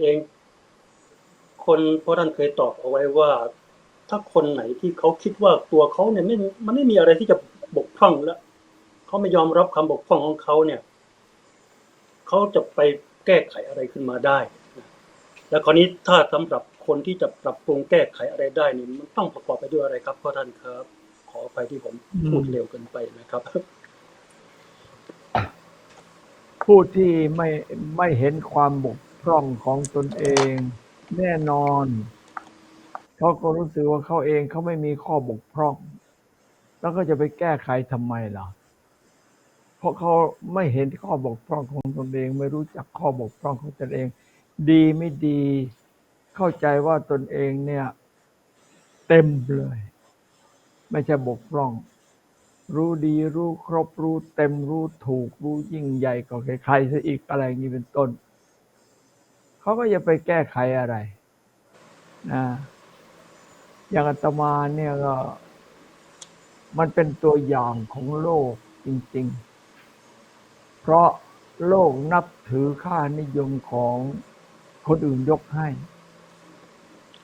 เอง คนเพราะท่านเคยตอบเอาไว้ว่า ถ้าคนไหนที่เขาคิดว่าตัวเขาเนี่ยไม่มันไม่มีอะไรที่จะบกพร่องแล้วเขาไม่ยอมรับความบกพร่องของเขาเนี่ยเขาจะไปแก้ไขอะไรขึ้นมาได้นะแล้วคราวนี้ถ้าสำหรับคนที่จะปรับปรุงแก้ไขอะไรได้นี่มันต้องประกอบไปด้วยอะไรครับพ่อท่านครับ ขอไปที่ผมพูดเร็วเกินไปนะครับผู้ที่ไม่ไม่เห็นความบก พร่องของตนเองแน่นอน เขาก็รู้สึกว่าเขาเองเขาไม่มีข้อบกพร่อง แล้วก็จะไปแก้ไขทำไมล่ะ เพราะเขาไม่เห็นข้อบกพร่องของตนเอง ไม่รู้จักข้อบกพร่องของตนเอง ดีไม่ดี เข้าใจว่าตนเองเนี่ย เต็มเลย ไม่ใช่บกพร่อง รู้ดีรู้ครบรู้เต็มรู้ถูกรู้ยิ่งใหญ่กว่าใครๆซะอีกอะไรอย่างนี้เป็นต้น เขาก็จะไปแก้ไขอะไรนะอย่างอาตมาเนี่ยก็ มันเป็นตัวอย่างของโลกจริง ๆ เพราะโลกนับถือค่านิยมของคนอื่นยกให้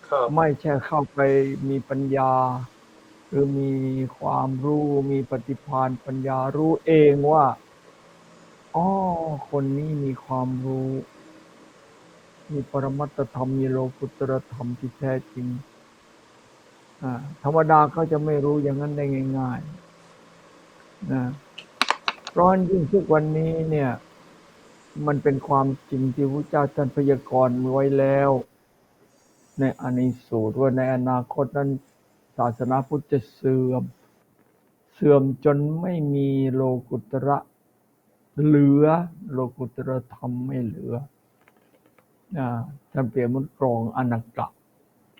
ครับไม่ใช่เข้าไปมีปัญญา หรือมีความรู้มีปฏิภาณปัญญารู้เองว่าอ๋อคนนี้มีความรู้ มีปรมัตธรรมมีโลกุตรธรรมที่แท้จริงธรรมดาเขาจะไม่รู้อย่างนั้นได้ง่ายๆนะเพราะฉะนั้นยิ่งทุกวันนี้เนี่ย มันเป็นความจริงที่พระเจ้าท่านพยากรณ์ไว้แล้ว ในอานิสูตรว่าในอนาคตนั้น ศาสนาพุทธจะเสื่อม เสื่อมจนไม่มีโลกุตระเหลือ โลกุตระธรรมไม่เหลือ ท่านเปรียบเหมันกรองอนักกะ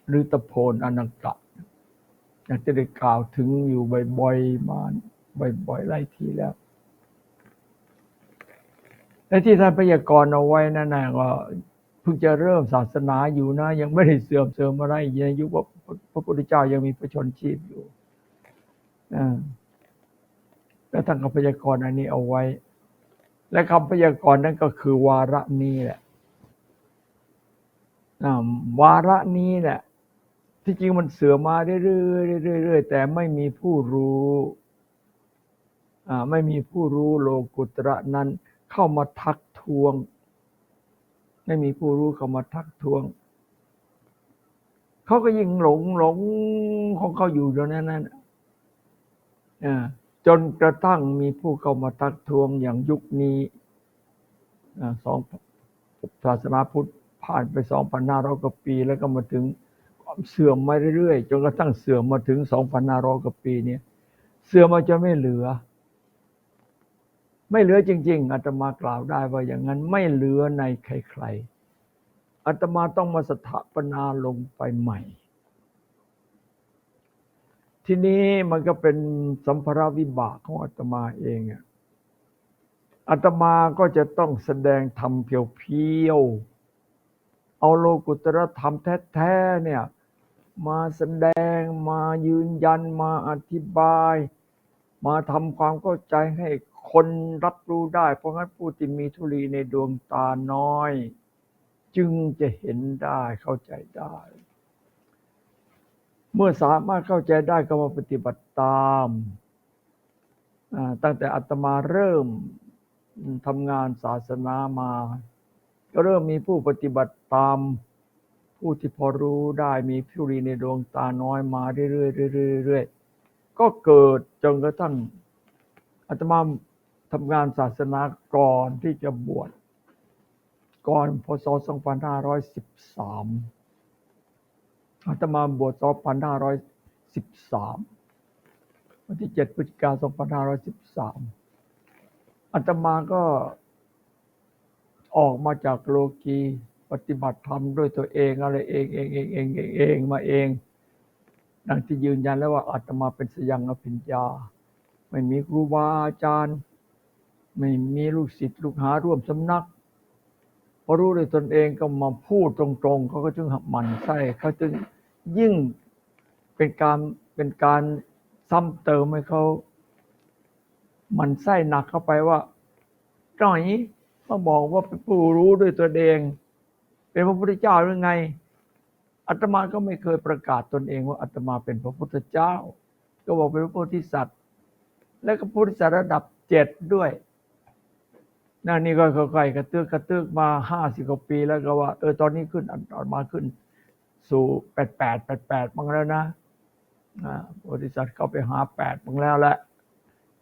หรือตะโพนอนักกะอยากจะได้กล่าวถึงอยู่บ่อยๆมาบ่อยๆไล่ทีแล้วและที่ท่านพยากรณ์เอาไว้นั่นนะก็เพิ่งจะเริ่มศาสนาอยู่นะ ยังไม่ได้เสื่อมเสริมอะไรในยุคว่าพระพุทธเจ้ายังมีพระชนชีพอยู่แล้วท่านก็พยากรณ์อันนี้เอาไว้ และคำพยากรณ์นั้นก็คือวาระนี้แหละ วาระนี้แหละที่จริงมันเสื่อมมาเรื่อยๆเรื่อยๆแต่ไม่มีผู้รู้ไม่มีผู้รู้โลกุตระนั้น เข้ามาทักท้วง ไม่มีผู้รู้เข้ามาทักท้วงเขาก็ยิ่งหลงหลงของเขาอยู่ตรงนั้นนั่นจนกระทั่งมีผู้เข้ามาทักท้วงอย่างยุคนี้อสองศาสนาพุทธ ผ่านไปสองพันห้าร้อยกว่าปี แล้วก็มาถึงเสื่อมมาเรื่อยๆ จนกระทั่งเสื่อมมาถึงสองพันห้าร้อยกว่าปีเนี่ยเสื่อมมาจะไม่เหลือ ไม่เหลือจริง ๆอาตมากล่าวได้ว่าอย่างนั้นไม่เหลือในใครๆอาตมาต้องมาสถาปนาลงไปใหม่ ทีนี้มันก็เป็นสัมภาระวิบากของอาตมาเองอะอาตมาก็จะต้องแสดงธรรมเพียวๆ เอาโลกุตรธรรมแท้ๆเนี่ยมาแสดงมายืนยันมาอธิบาย มาทำความเข้าใจให้คนรับรู้ได้ เพราะงั้นผู้ที่มีธุลีในดวงตาน้อย จึงจะเห็นได้เข้าใจได้ เมื่อสามารถเข้าใจได้ก็มาปฏิบัติตาม ตั้งแต่อาตมาเริ่มทำงานศาสนามา ก็เริ่มมีผู้ปฏิบัติตาม ผู้ที่พอรู้ได้มีผู้รีในดวงตาน้อยมาเรื่อยๆเรื่อยๆๆก็เกิดจนกระทั่งอาตมาทำงานศาสนาก่อนที่จะบวชก่อนพศ 2513 อาตมาบวช 2513 วันที่ 7 พฤศจิกายน 2513 อาตมาก็ ออกมาจากโลกีปฏิบัติธรรมด้วยตัวเองอะไรเองเองเองเองเองเองมาเองดังที่ยืนยันแล้วว่าอาตมาเป็นสยังอภิญญา ไม่มีครูบาอาจารย์ ไม่มีลูกศิษย์ลูกหาร่วมสำนักพอรู้ด้วยตนเองก็มาพูดตรงๆ เขาก็จึงหมันไส้เขาจึงยิ่งเป็นการเป็นการซ้ำเติมให้เขามันไส้หนักเข้าไปว่าหน่อย มาบอกว่าเป็นผู้รู้ด้วยตัวเอง เป็นพระพุทธเจ้าหรือไงอาตมาก็ไม่เคยประกาศตนเองว่าอาตมาเป็นพระพุทธเจ้า ก็บอกเป็นพระโพธิสัตว์ และก็โพธิสัตว์ระดับเจ็ดด้วยนั่นนี่ก็ค่อยๆกระเตือกกระเตือกมาห้าสิบกว่าปีแล้วก็ว่าเออตอนนี้ขึ้นอันมาขึ้น สู่แปดแปดแปดแปดบ้างแล้วนะอ่าโพธิสัตว์เข้าไปหาแปดบ้างแล้วแหละ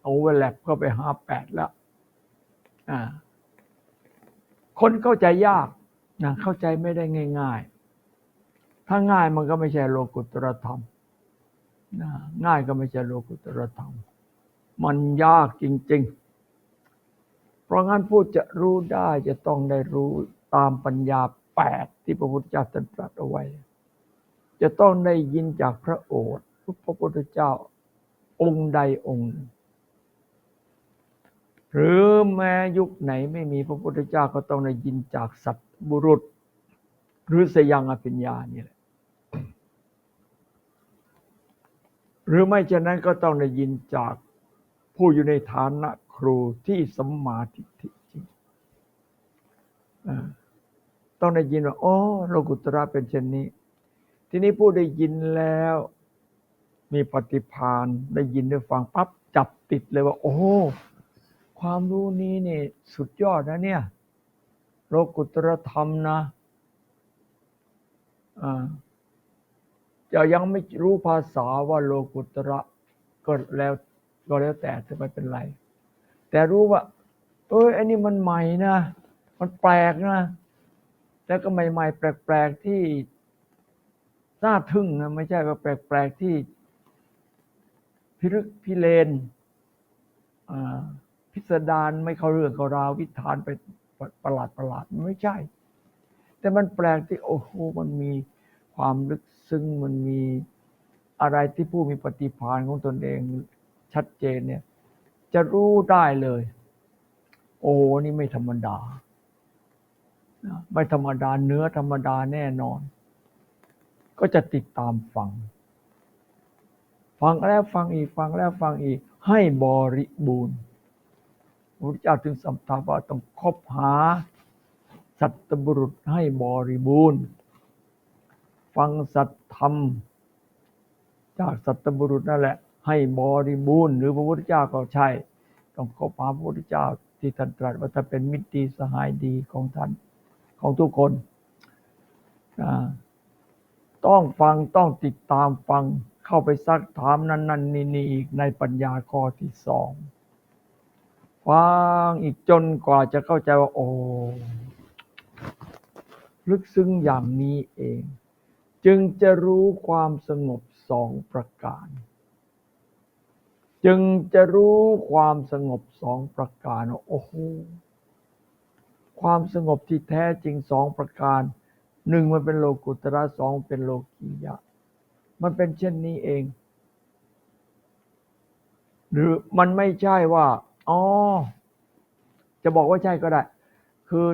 โอเวอร์แลปเข้าไปหาแปดแล้ว อ่า คนเข้าใจยากนะเข้าใจไม่ได้ง่าย ๆ ถ้าง่ายมันก็ไม่ใช่โลกุตรธรรมนะง่ายก็ไม่ใช่โลกุตรธรรม มันยากจริง ๆ เพราะงั้นผู้จะรู้ได้จะต้องได้รู้ตามปัญญาแปดที่พระพุทธเจ้าตรัสเอาไว้ จะต้องได้ยินจากพระโอษฐ์พระพุทธเจ้าองค์ใดองค์หนึ่ง หรือแม้ยุคไหนไม่มีพระพุทธเจ้าก็ต้องได้ยินจากสัตบุรุษ หรือสยังอภิญญานี่แหละหรือไม่เช่นนั้นก็ต้องได้ยินจากผู้อยู่ในฐานะครูที่สัมมาทิฏฐิจริงต้องได้ยินว่าอ๋อโลกุตระเป็นเช่นนี้ ทีนี้ผู้ได้ยินแล้วมีปฏิภาณได้ยินได้ฟังปั๊บจับติดเลยว่า โอ้ ความรู้นี้นี่สุดยอดนะเนี่ย โลกุตรธรรมนะอ่าจะยังไม่รู้ภาษาว่าโลกุตระก็แล้วก็แล้วแต่จะไม่เป็นไร แต่รู้ว่า เอ้ยอันนี้มันใหม่นะ มันแปลกนะ แล้วก็ใหม่ ๆ แปลกๆที่น่าทึ่งนะไม่ใช่ว่าแปลกๆที่พิรึกพิเลนอ่า พิสดารไม่เข้าเรื่องเข้าราววิธานไปประหลาดประหลาดมันไม่ใช่ แต่มันแปลกที่โอ้โหมันมีความลึกซึ้งมันมีอะไรที่ผู้มีปฏิภาณของตนเองชัดเจนเนี่ย จะรู้ได้เลย โอ้นี่ไม่ธรรมดาไม่ธรรมดาเนื้อธรรมดาแน่นอน ก็จะติดตามฟัง ฟังแล้วฟังอีกฟังแล้วฟังอีกให้บริบูรณ์ พระพุทธเจ้าถึงสัมภาว่าต้องคบหา สัตบุรุษให้บริบูรณ์ ฟังสัตธรรม จากสัตบุรุษนั่นแหละ ให้บริบูรณ์ หรือพระพุทธเจ้าก็ใช่ ต้องคบหาพระพุทธเจ้าที่ท่านตรัสว่าถ้าเป็นมิตรดีสหายดีของท่านของทุกคน ต้องฟังต้องติดตามฟังเข้าไปซักถามนั้นนันนี่นี่อีกในปัญญาข้อที่สอง ฟังอีกจนกว่าจะเข้าใจว่า โอ้ ลึกซึ้งอย่างนี้เอง จึงจะรู้ความสงบสองประการ จึงจะรู้ความสงบสองประการโอ้โหความสงบที่แท้จริงสองประการหนึ่งมันเป็นโลกุตระสองเป็นโลกียะ มันเป็นเช่นนี้เอง หรือมันไม่ใช่ว่า อ๋อ จะบอกว่าใช่ก็ได้ คือ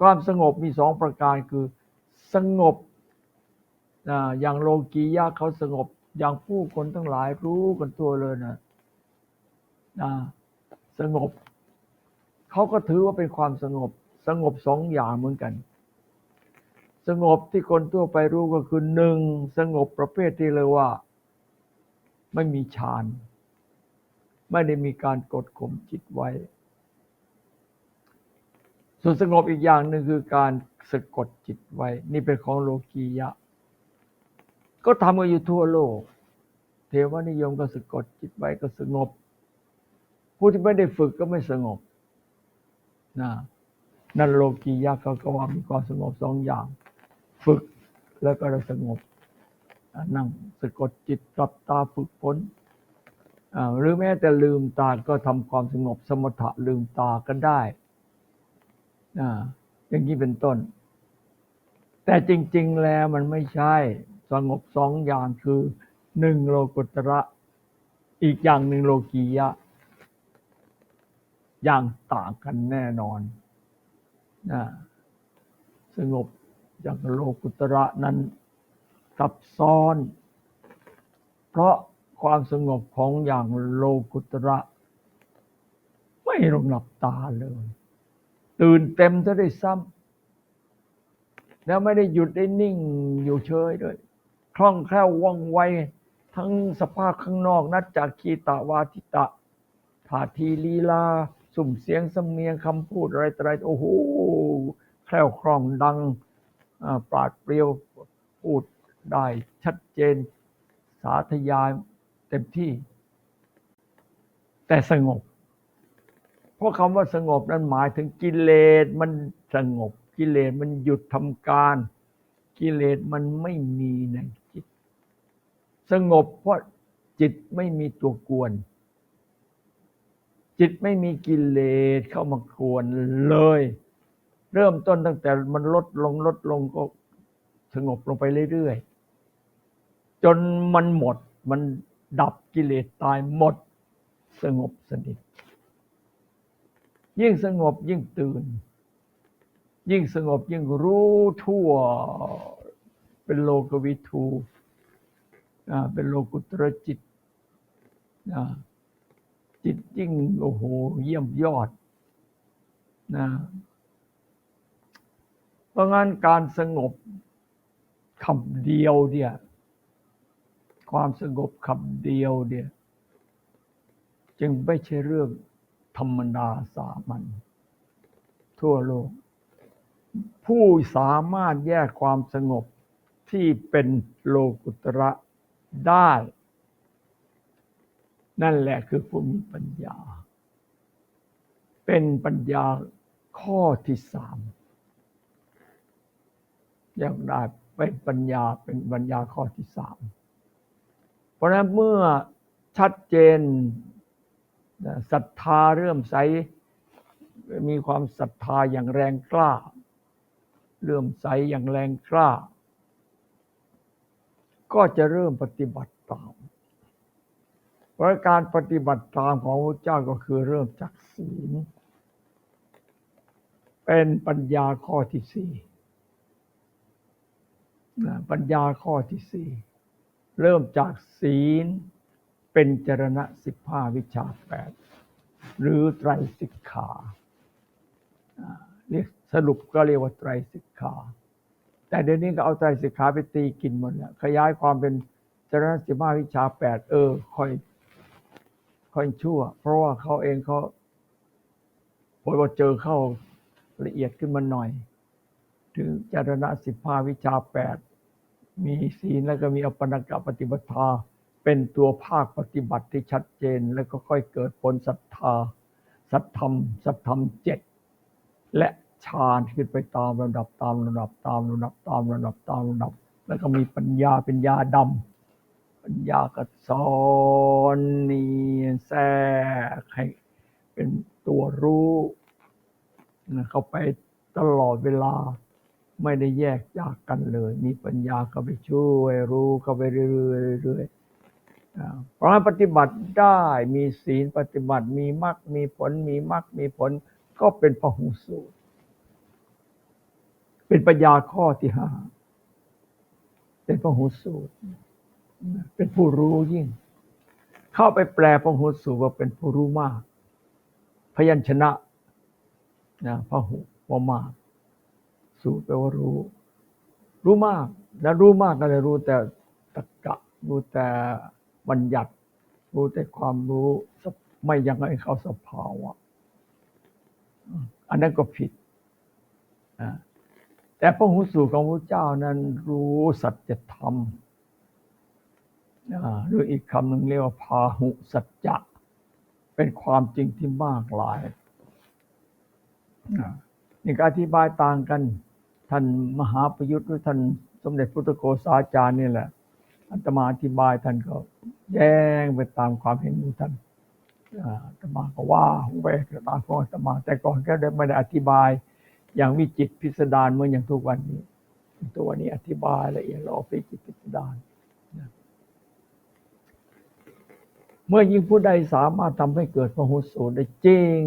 ความสงบมีสองประการคือสงบอ่าอย่างโลกียะเขาสงบอย่างผู้คนทั้งหลายรู้กันตัวเลยนะอ่าสงบ เขาก็ถือว่าเป็นความสงบ สงบสองอย่างเหมือนกัน สงบที่คนทั่วไปรู้ก็คือหนึ่งสงบประเภทที่เลยว่า ไม่มีฌาน ไม่ได้มีการกดข่มจิตไว้ ส่วนสงบอีกอย่างหนึ่งคือการสะกดจิตไว้ นี่เป็นของโลกียะ ก็ทำกันอยู่ทั่วโลก เทวนิยมก็สะกดจิตไว้ก็สงบ ผู้ที่ไม่ได้ฝึกก็ไม่สงบนะนั่นโลกียะเขาก็ว่ามีความสงบสองอย่าง ฝึกแล้วก็สงบนั่งสะกดจิตกลับตาฝึกฝน หรือแม้แต่ลืมตาก็ทำความสงบสมถะลืมตากันได้อ่าอย่างนี้เป็นต้น แต่จริง ๆ แล้วมันไม่ใช่สงบสองอย่างคือหนึ่งโลกุตระ อีกอย่างหนึ่งโลกียะ อย่างต่างกันแน่นอนนะสงบอย่างโลกุตระนั้นซับซ้อน เพราะ ความสงบของอย่างโลกุตระ ไม่ลงหลับตาเลย ตื่นเต็มซะได้ซ้ำแล้วไม่ได้หยุดได้นิ่งอยู่เฉยด้วย คล่องแคล่วว่องไว ทั้งสภาพข้างนอกนัดจากคีตาวาทิตะท่าทีลีลา สุ่มเสียงสำเนียงคำพูดอะไรต่ออะไรโอ้โหแคล่วคล่องดังอ่าปราดเปรียวพูดได้ชัดเจนสาธยาย เต็มที่ แต่สงบ เพราะคำว่าสงบนั้นหมายถึงกิเลสมันสงบ กิเลสมันหยุดทำการ กิเลสมันไม่มีในจิต สงบเพราะจิตไม่มีตัวกวน จิตไม่มีกิเลสเข้ามากวนเลย เริ่มต้นตั้งแต่มันลดลงลดลงก็สงบลงไปเรื่อยๆ จนมันหมดมัน ดับกิเลสตายหมด สงบสนิท ยิ่งสงบยิ่งตื่น ยิ่งสงบยิ่งรู้ทั่ว เป็นโลกวิทูเป็นโลกุตรจิต จิตยิ่งโอ้โห เยี่ยมยอดนะเพราะงั้นการสงบคำเดียวเนี่ย ความสงบคำเดียวเนี่ย จึงไม่ใช่เรื่องธรรมดาสามัญทั่วโลก ผู้สามารถแยกความสงบที่เป็นโลกุตระได้ นั่นแหละคือผู้มีปัญญา เป็นปัญญาข้อที่สามอยากได้เป็นปัญญาเป็นปัญญาข้อที่สาม เพราะฉะนั้นเมื่อชัดเจนศรัทธาเริ่มใส มีความศรัทธาอย่างแรงกล้า เริ่มใสอย่างแรงกล้า ก็จะเริ่มปฏิบัติตามเพราะการปฏิบัติตามของพระเจ้าก็คือเริ่มจากศีลเป็นปัญญาข้อที่สี่ปัญญาข้อที่สี่ เริ่มจากศีลเป็นจรณะสิบห้าวิชาแปดหรือไตรสิกขาเรียกสรุปก็เรียกว่าไตรสิกขา แต่เดี๋ยวนี้ก็เอาไตรสิกขาไปตีกินหมดแล้วขยายความเป็นจรณะสิบห้าวิชาแปดเออค่อยค่อยชั่ว เพราะว่าเขาเองเขาพอเจอเข้าละเอียดขึ้นมาหน่อย ถึงจรณะสิบห้าวิชาแปด มีศีลแล้วก็มีอปนกปฏิปทาเป็นตัวภาคปฏิบัติที่ชัดเจน แล้วก็ค่อยเกิดผลศรัทธาสัทธรรมสัทธรรมเจ็ดและฌานขึ้นไปตามระดับตามระดับตามระดับตามระดับตามระดับ แล้วก็มีปัญญาเป็นยาดำปัญญาก็สอนเนียนแทรกให้เป็นตัวรู้เข้าไปตลอดเวลา ไม่ได้แยกจากกันเลย มีปัญญาเข้าไปช่วยรู้เข้าไปเรื่อยๆเรื่อยเพราะฉะนั้นปฏิบัติได้มีศีลปฏิบัติมีมรรคมีผล มีมรรคมีผล ก็เป็นพหุสูตร เป็นปัญญาข้อที่ห้าเป็นพหุสูตร เป็นผู้รู้ยิ่ง เข้าไปแปลพหุสูตรว่าเป็นผู้รู้มาก พยัญชนะนะพหุว่ามาก สูแปลว่ารู้ รู้มากแล้วรู้มากก็เลยรู้แต่ตรรกะ รู้แต่บัญญัติ รู้แต่ความรู้ไม่ยังให้เขาสภาวะอันนั้นก็ผิดแต่พระหูสูตรของพระเจ้านั้นรู้สัจธรรมอ่าหรืออีกคำหนึ่งเรียกว่าพาหุสัจจะเป็นความจริงที่มากหลายอ่านี่ก็อธิบายต่างกัน ท่านมหาประยุทธ์หรือท่านสมเด็จพุทธโฆษาจารย์นี่แหละอาตมาอธิบายท่านก็แย้งไปตามความเห็นของท่านอาตมาก็ว่าไปตามของอาตมา แต่ก่อนก็ได้ไม่ได้อธิบายอย่างวิจิตพิสดารเหมือนอย่างทุกวันนี้ตัววันนี้อธิบายละเอียดละออวิจิตพิสดารเมื่อยิ่งผู้ใดสามารถทำให้เกิดพหุสูตรได้จริง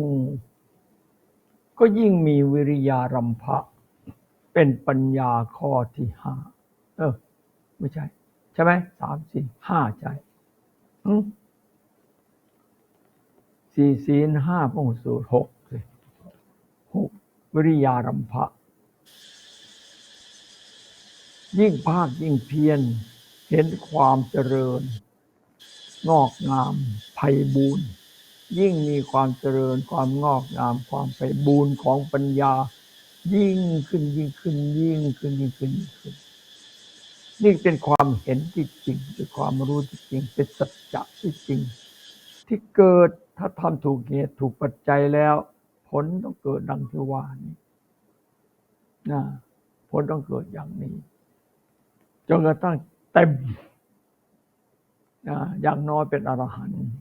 ก็ยิ่งมีวิริยารัมภะ เป็นปัญญาข้อที่ห้าเออ ไม่ใช่ ใช่ไหมสามสี่ห้าใช่อืมสี่ศีลห้าพหุสูตรหกสิหกวิริยารัมภะยิ่งภาคยิ่งเพียรเห็นความเจริญ งอกงามไพบูรณ์ยิ่งมีความเจริญความงอกงามความไพบูรณ์ของปัญญา ยิ่งขึ้นยิ่งขึ้นยิ่งขึ้นยิ่งขึ้นยิ่งขึ้น นี่เป็นความเห็นที่จริงเป็นความรู้ที่จริง เป็นสัจจะที่จริง ที่เกิดถ้าทำถูกเหตุถูกปัจจัยแล้ว ผลต้องเกิดดังที่ว่านี้นะผลต้องเกิดอย่างนี้จนกระทั่งเต็มนะอย่างน้อยเป็นอรหันต์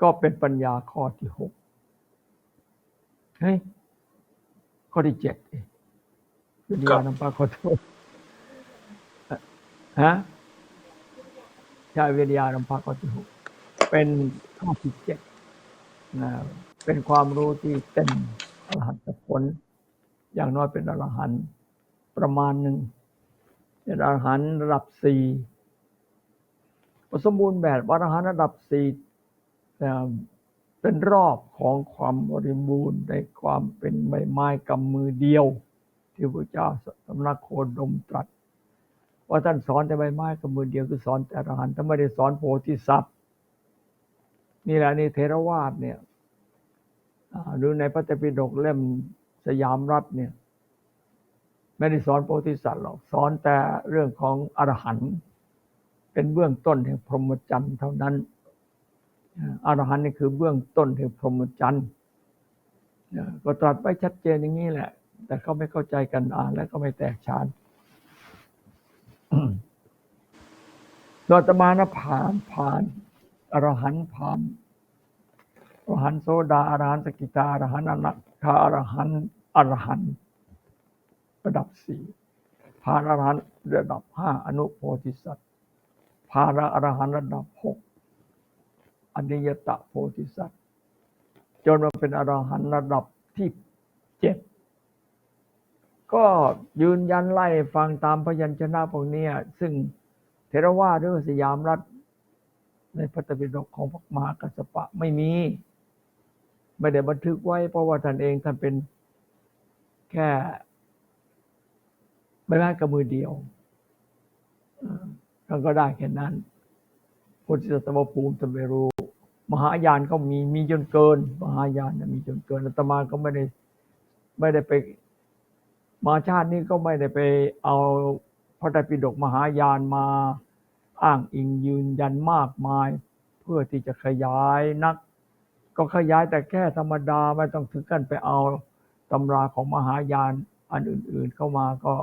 ก็เป็นปัญญาข้อที่หกเฮ้ย ข้อที่เจ็ดเองวิญญาณปาขอโทษฮะใช่วิญญาณปาข้อที่หกเป็นข้อที่เจ็ดนะเป็นความรู้ที่เต็มอรหันตผล อย่างน้อยเป็นอรหันต์ประมาณหนึ่งเป็นอรหันต์ระดับสี่สมบูรณ์แบบอรหันต์ระดับสี่ เป็นรอบของความบริบูรณ์ในความเป็นใบไม้กำมือเดียว ที่พระเจ้าสำนักโคดมตรัส ว่าท่านสอนแต่ใบไม้กำมือเดียวคือสอนแต่อรหันต์ท่านไม่ได้สอนโพธิสัตว์นี่แหละนี่เทรวาสเนี่ยหรือในพระเตปิฎกเล่มสยามรัฐเนี่ยไม่ได้สอนโพธิสัตว์หรอกสอนแต่เรื่องของอรหันต์เป็นเบื้องต้นแห่งพรหมจรรย์เท่านั้น อรหันต์นี่คือเบื้องต้นแห่งพรหมจรรย์ก็ตรัสไว้ชัดเจนอย่างนี้แหละ แต่เขาไม่เข้าใจกันอ่านแล้วก็ไม่แตกฉานโดยตมานะผ่านผ่านอรหันต์ผ่านอรหันต์โซดาอรหันต์สกิตาอรหันต์อนัตถาอรหันต์อรหันต์ระดับสี่ผ่านอรหันต์ระดับห้าอนุโพธิสัตว์ผ่านอรหันต์ระดับหก อนิยตโพธิสัตว์ จนมาเป็นอรหันต์ระดับที่เจ็ดก็ยืนยันไล่ฟังตามพยัญชนะพวกนี้ซึ่งเทรวาหรือสยามรัฐ ในพระตปิฎกของพระมหากัสปะไม่มี ไม่ได้บันทึกไว้ เพราะว่าท่านเองท่านเป็นแค่ใบไม้กับมือเดียวท่านก็ได้แค่นั้นพุทธิสัตวภูมิท่านไม่รู้ มหายานก็มีมีจนเกิน มหายานมีจนเกินอาตมาก็ไม่ได้ไม่ได้ไป มาชาตินี้ก็ไม่ได้ไปเอาพระไตรปิฎกมหายานมาอ้างอิงยืนยันมากมาย เพื่อที่จะขยายนัก ก็ขยายแต่แค่ธรรมดาไม่ต้องถึงกันไปเอาตำราของมหายานอันอื่น ๆ เข้ามาก็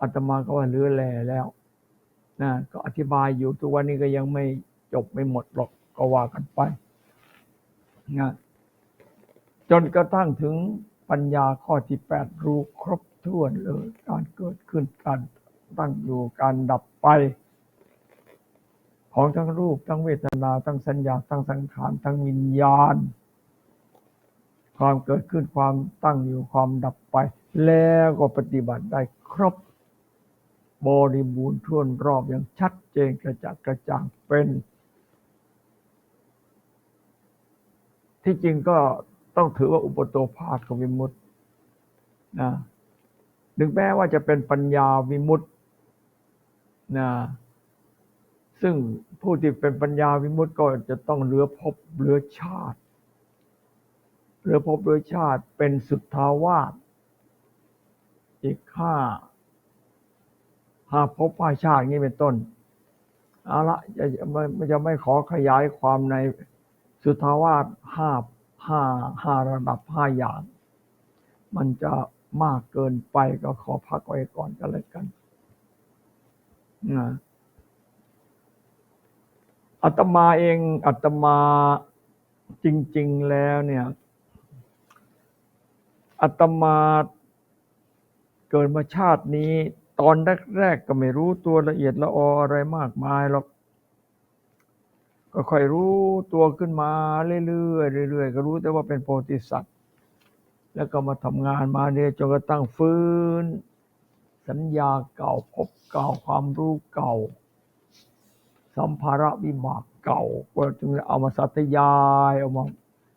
อาตมาก็ว่าเลือแลแล้วนะก็อธิบายอยู่ทุกวันนี้ก็ยังไม่จบไม่หมดหรอก ก็ว่ากันไปนะจนกระทั่งถึงปัญญาข้อที่แปดรู้ครบถ้วนเลย การเกิดขึ้นการตั้งอยู่การดับไป ของทั้งรูปทั้งเวทนา ทั้งสัญญา ทั้งสังขาร ทั้งวิญญาณ ความเกิดขึ้นความตั้งอยู่ความดับไป แล้วก็ปฏิบัติได้ครบบริบูรณ์ท่วนรอบอย่างชัดเจนกระจัดกระจ่างเป็น ที่จริงก็ต้องถือว่าอุปโตภาควิมุตตินะถึงแม้ว่าจะเป็นปัญญาวิมุตตินะซึ่งผู้ที่เป็นปัญญาวิมุตติก็จะต้องเหลือภพเหลือชาติเหลือภพเหลือชาติเป็นสุทธาวาสอีกห้าหาภพห้าชาตินี้เป็นต้นเอาละจะไม่จะไม่ขอขยายความใน สุทาวาสห้าห้าห้าระดับห้าอย่าง มันจะมากเกินไปก็ขอพักไว้ก่อนกันเลยกันนะอาตมาเองอาตมาจริง ๆแล้วเนี่ยอาตมาเกิดมาชาตินี้ ตอนแรกๆก็ไม่รู้ตัวละเอียดละอออะไรมากมายหรอก ก็ค่อยรู้ตัวขึ้นมาเรื่อยๆเรื่อยๆก็รู้แต่ว่าเป็นโพธิสัตว์ แล้วก็มาทำงานมาเนี่ยจนกระทั่งฟื้น สัญญาเก่าพบเก่าความรู้เก่า สัมภาระวิบากเก่าก็จึงเอามาสาธยายเอามา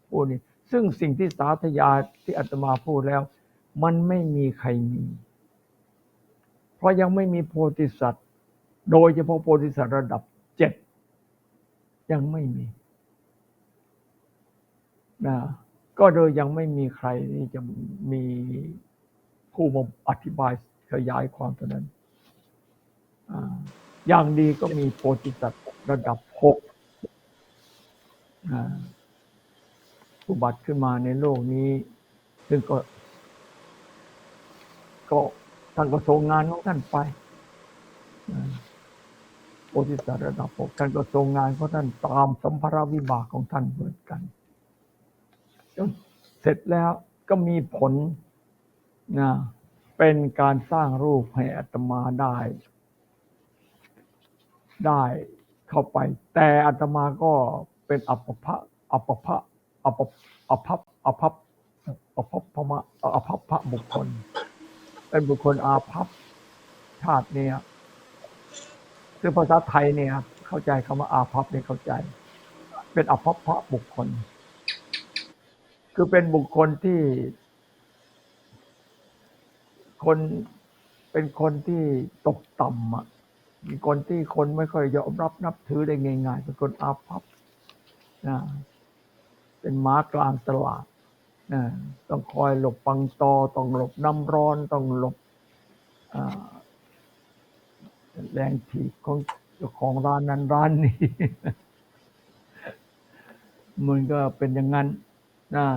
พูดนี่ซึ่งสิ่งที่สาธยายที่อาตมาพูดแล้ว มันไม่มีใครมี เพราะยังไม่มีโพธิสัตว์ โดยเฉพาะโพธิสัตว์ระดับ ยังไม่มีนะก็โดยยังไม่มีใครที่จะมีผู้มาอธิบายขยายความตัวนั้น อย่างดีก็มีโพธิสัตว์ระดับหกอุบัติขึ้นมาในโลกนี้ ซึ่งก็ ก็ท่านก็ทรงงานของท่านไป โพธิสัตว์ระดับหกท่านก็ทรงงานของท่านตามสัมภาระวิบากของท่านเหมือนกันจนเสร็จแล้วก็มีผลนะเป็นการสร้างรูปให้อัตมาได้ ได้เข้าไป แต่อัตมาก็เป็นอัปภะอัปภะอัปอัปภัพอัปภัพอัปภัพพมะอัปภัพพะบุคคล เป็นบุคคลอาภัพชาติเนี่ย คือภาษาไทยเนี่ยเข้าใจคำว่าอาภัพเนี่ยเข้าใจ เป็นอภัพพะบุคคล คือเป็นบุคคลที่ คนเป็นคนที่ตกต่ำอะมีคนที่คนไม่ค่อยยอมรับนับถือได้ง่ายๆเป็นคนอาภัพนะเป็นม้ากลางตลาดนะต้องคอยหลบปังตอ ต้องหลบน้ำร้อน ต้องหลบอ่า แรงถีบของเจ้าของร้านนั้นร้านนี้ มันก็เป็นอย่างนั้นนะ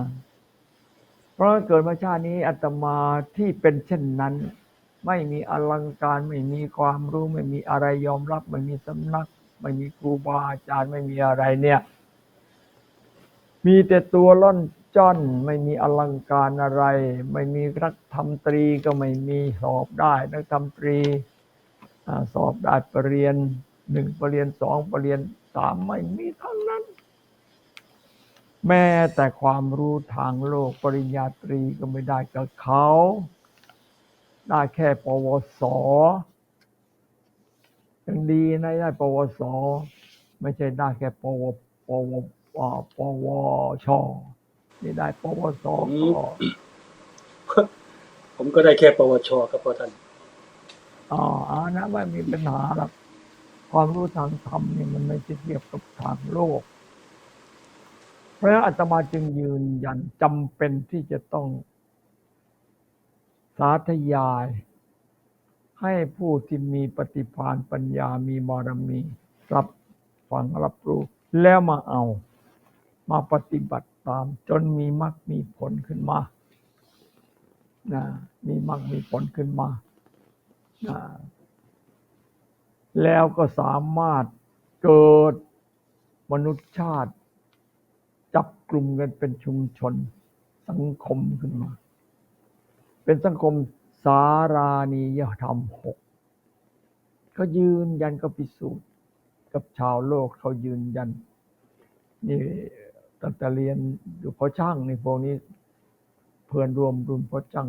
เพราะเกิดมาชาตินี้อาตมาที่เป็นเช่นนั้น ไม่มีอลังการไม่มีความรู้ไม่มีอะไรยอมรับ ไม่มีสำนัก ไม่มีครูบาอาจารย์ไม่มีอะไรเนี่ย มีแต่ตัวล่อนจ้อนไม่มีอลังการอะไร ไม่มีนักทำตรีก็ไม่มีสอบได้นักทำตรี สอบได้ปรริญญาหนึ่งปรริญญาสองปรริญญาสามไม่มีทั้งนั้น แม้แต่ความรู้ทางโลกปริญญาตรีก็ไม่ได้กับเขา ได้แค่ปวสยังดีนะได้ปวส ไม่ใช่ได้แค่ปวปวปวชนี่ได้ปวสผมก็ผมก็ได้แค่ปวชครับพ่อท่าน อ๋ออานะไม่มีปัญหาหรอกความรู้ทางธรรมนี่มันไม่เทียบกับทางโลก เพราะฉะนั้นอาตมาจึงยืนยันจำเป็นที่จะต้อง สาธยาย ให้ผู้ที่มีปฏิภาณปัญญามีบารมี รับฟังรับรู้ แล้วมาเอา มาปฏิบัติตาม จนมีมรรคมีผลขึ้นมานะมีมรรคมีผลขึ้นมา แล้วก็สามารถเกิดมนุษยชาติ จับกลุ่มกันเป็นชุมชน สังคมขึ้นมา เป็นสังคมสารานิยธรรมหกเขายืนยันก็พิสูจน์ กับชาวโลกเขายืนยัน นี่ตั้งแต่เรียนอยู่พอช่างนี่พวกนี้ เพื่อนรวมรุ่นพอช่าง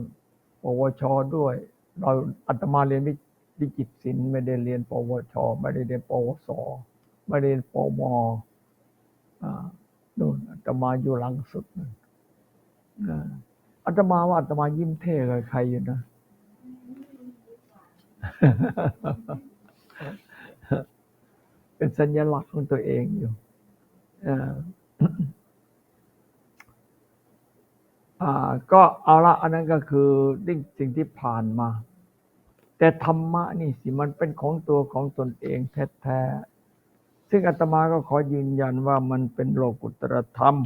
ปวชด้วย เราอาตมาเรียนวิวิจิตศิลป์ไม่ได้เรียน ปวช ไม่ได้เรียน ปวส ไม่ได้เรียนปมอ่านู่นอาตมาอยู่หลังสุดนั่นอ่าตมาว่าอาตมายิ้มเท่กับใครอยู่นะเป็นสัญลักษณ์ของตัวเองอยู่อ่า ก็เอาละอันนั้นก็คือสิ่งที่ผ่านมา แต่ธรรมะนี่สิมันเป็นของตัวของตนเองแท้ๆซึ่งอาตมาก็ขอยืนยันว่ามันเป็นโลกุตตรธรรม